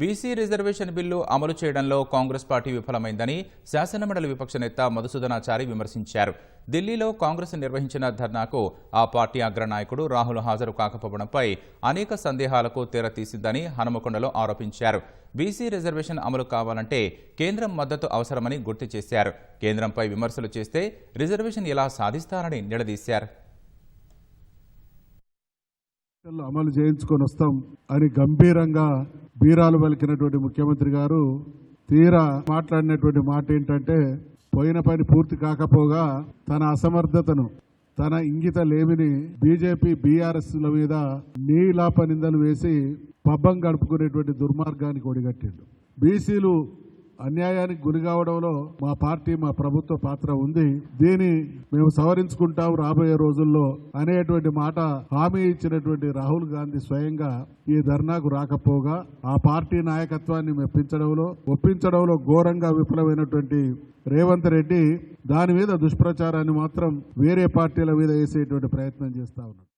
BC reservation bill అమలు చేయడంలో Congress party విఫలమైందని శాసనమండలి విపక్ష నేత మధుసూదనాచారి విమర్శించారు. ఢిల్లీలో కాంగ్రెస్ నిర్వహించిన ధర్నాకు ఆ పార్టీ అగ్రనాయకుడు రాహుల్ హాజరు కాకపోవడంపై అనేక సందేహాలకు తెరతీసిందని హనుమకొండలో ఆరోపించారు. బీసీ రిజర్వేషన్ అమలు కావాలంటే కేంద్రం మద్దతు అవసరమని గుర్తు చేశారు. కేంద్రంపై విమర్శలు చేస్తే రిజర్వేషన్ ఎలా సాధిస్తారని నిలదీశారు. అమలు చేయించుకొని వస్తాం అని గంభీరంగా బీరాలు పలికినటువంటి ముఖ్యమంత్రి గారు తీరా మాట్లాడినటువంటి మాట ఏంటంటే పోయిన పని పూర్తి కాకపోగా తన అసమర్థతను తన ఇంగిత లేమిని బీజేపీ బీఆర్ఎస్ మీద నీలాప నిందలు వేసి పబ్బం గడుపుకునేటువంటి దుర్మార్గానికి ఒడిగట్టిండు. బీసీలు అన్యాయానికి గురి కావడంలో మా పార్టీ మా ప్రభుత్వ పాత్ర ఉంది. దీన్ని మేము సవరించుకుంటాం రాబోయే రోజుల్లో అనేటువంటి మాట హామీ ఇచ్చినటువంటి రాహుల్ గాంధీ స్వయంగా ఈ ధర్నాకు రాకపోగా ఆ పార్టీ నాయకత్వాన్ని మెప్పించడంలో ఒప్పించడంలో ఘోరంగా విఫలమైనటువంటి రేవంత్ రెడ్డి దాని మీద దుష్ప్రచారాన్ని మాత్రం వేరే పార్టీల మీద వేసేటువంటి ప్రయత్నం చేస్తా ఉన్నాడు.